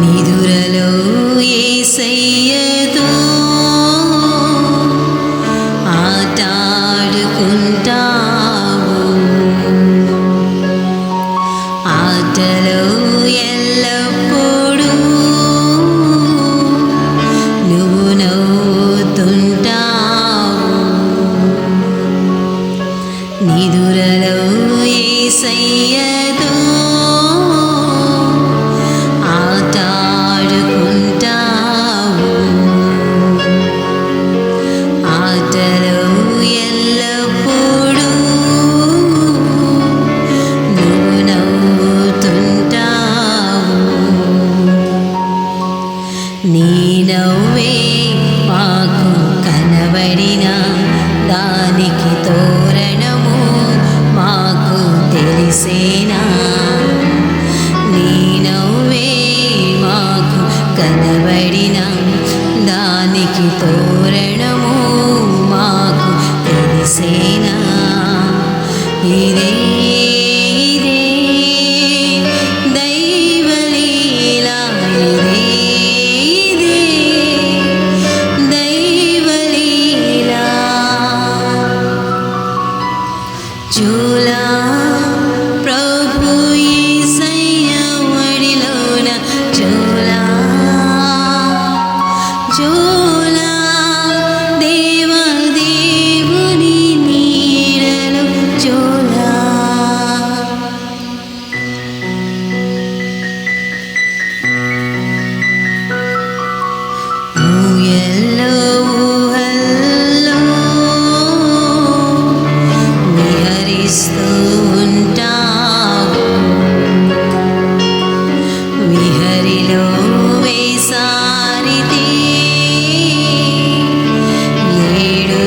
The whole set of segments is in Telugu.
నిదురలో ఏసయ్యతో ఆటాడుకుంటావు ఆటలో ఎల్లో కనబడిన దానికి తోరణము మాకు తెలిసేనా? ఇదే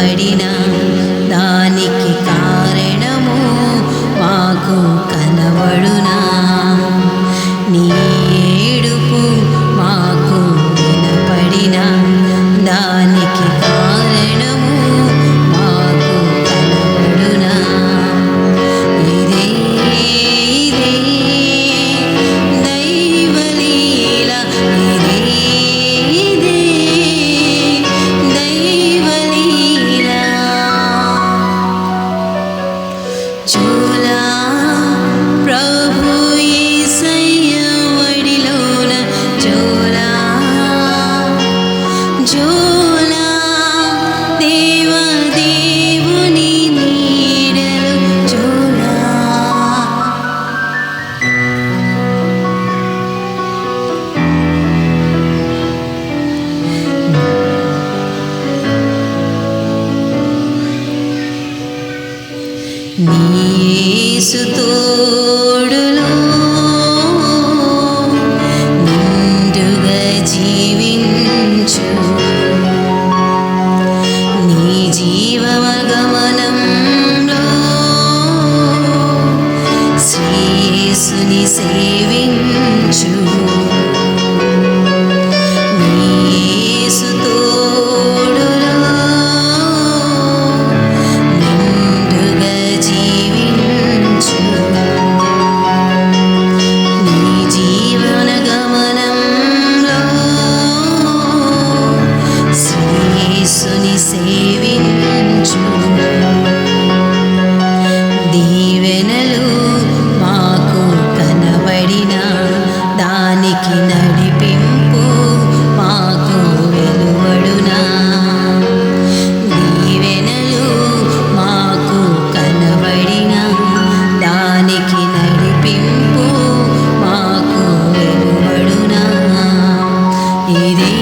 పడిన దానికి కారణము మాకు you leaving too. నడిపింపు మాకు వెలువడునా. దీవెనలు మాకు కనబడిన దానికి నడిపింపు మాకు వెలువడునా. ఇదే